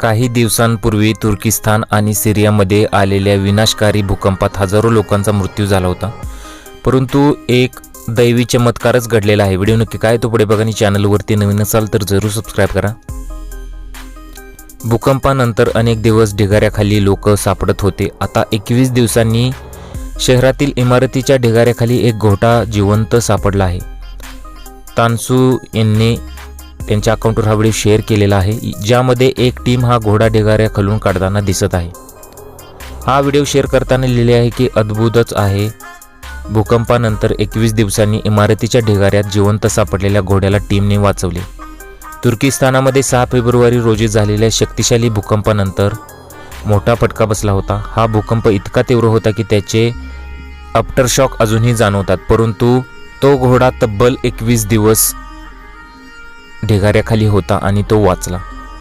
काही दिवसांपूर्वी तुर्किस्तान आणि सिरियामध्ये आलेल्या विनाशकारी भूकंपात हजारो लोकांचा मृत्यू झाला होता. परंतु एक दैवी चमत्कारच घडलेला आहे. व्हिडिओ नक्की काय तो पुढे बघा आणि चॅनलवरती नवीन असाल तर जरूर सबस्क्राईब करा. भूकंपानंतर अनेक दिवस ढिगाऱ्याखाली लोक सापडत होते. आता एकवीस दिवसांनी शहरातील इमारतीच्या ढिगाऱ्याखाली एक घोटा जिवंत सापडला आहे. तानसू यांनी त्यांच्या अकाउंटवर हा व्हिडिओ शेअर केलेला आहे. ज्यामध्ये एक टीम हा घोडा ढिगाऱ्या खालून काढताना दिसत आहे. हा व्हिडिओ शेअर करताना लिहिले आहे की अद्भुतच आहे. भूकंपानंतर एकवीस दिवसांनी इमारतीच्या ढिगाऱ्यात जिवंत सापडलेल्या घोड्याला टीमने वाचवले. तुर्किस्तानामध्ये सहा फेब्रुवारी रोजी झालेल्या शक्तिशाली भूकंपानंतर मोठा फटका बसला होता. हा भूकंप इतका तीव्र होता की त्याचे आफ्टरशॉक अजूनही जाणवतात. परंतु तो घोडा तब्बल एकवीस दिवस ढिगाऱ्याखाली होता आणि तो वाचला.